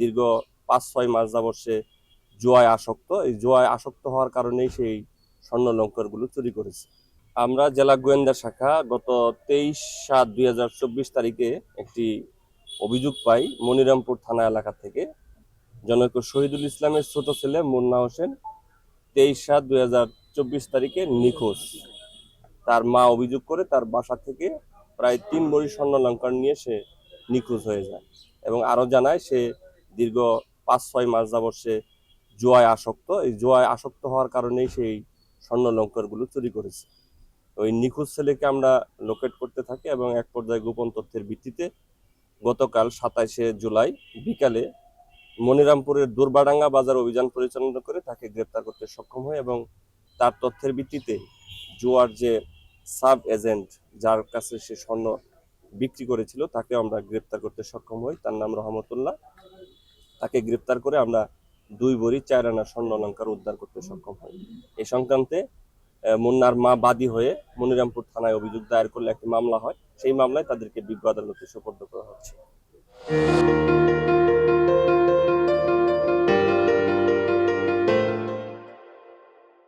দীর্ঘ পাঁচ, ছয় মাস যাবৎ সে জুয়ায় আসক্ত। এই জুয়ায় আসক্ত হওয়ার কারণেই সেই স্বর্ণ অলঙ্কারগুলো চুরি করেছে। আমরা জেলা গোয়েন্দা শাখা গত তেইশ সাত দুই হাজার চব্বিশ তারিখে একটি অভিযোগ পাই মনিরামপুর থানা এলাকা থেকে। জনৈক শহীদুল ইসলামের ছোট ছেলে মুন্না হোসেন তেইশ সাত দুই হাজার চব্বিশ তারিখে নিখোঁজ। তার মা অভিযোগ করে তার বাসা থেকে প্রায় তিন বড়ি স্বর্ণ অলঙ্কার নিয়ে সে নিখোঁজ হয়ে যায় এবং আরও জানায় সে দীর্ঘ পাঁচ, ছয় মাস যাবৎ সে জুয়ায় আসক্ত। এই জুয়ায় আসক্ত হওয়ার কারণেই সেই স্বর্ণ অলঙ্কারগুলো চুরি করেছে। ওই নিখোঁজ ছেলেকে আমরা লোকেট করতে থাকি এবং এক পর্যায়ে গোপন তথ্যের ভিত্তিতে গতকাল সাতাইশে জুলাই বিকালে মনিরামপুরের দুর্বাডাঙ্গা বাজার অভিযান পরিচালনা করে তাকে গ্রেপ্তার করতে সক্ষম হয় এবং তার তথ্যের ভিত্তিতে জুয়ার যে সাব এজেন্ট যার কাছে সে স্বর্ণ বিক্রি করেছিল তাকে আমরা গ্রেপ্তার করতে সক্ষম হই। তার নাম রহমতুল্লাহ। তাকে গ্রেপ্তার করে আমরা দুই বড়ি চার আনা স্বর্ণ অলঙ্কার উদ্ধার করতে সক্ষম হই। এই সংক্রান্তে মুন্নার মা বাদী হয়ে মনিরামপুর থানায় অভিযোগ দায়ের করলে একটি মামলা হয়। সেই মামলায় তাদেরকে বিজ্ঞ আদালতে সুপর্দ করা হচ্ছে।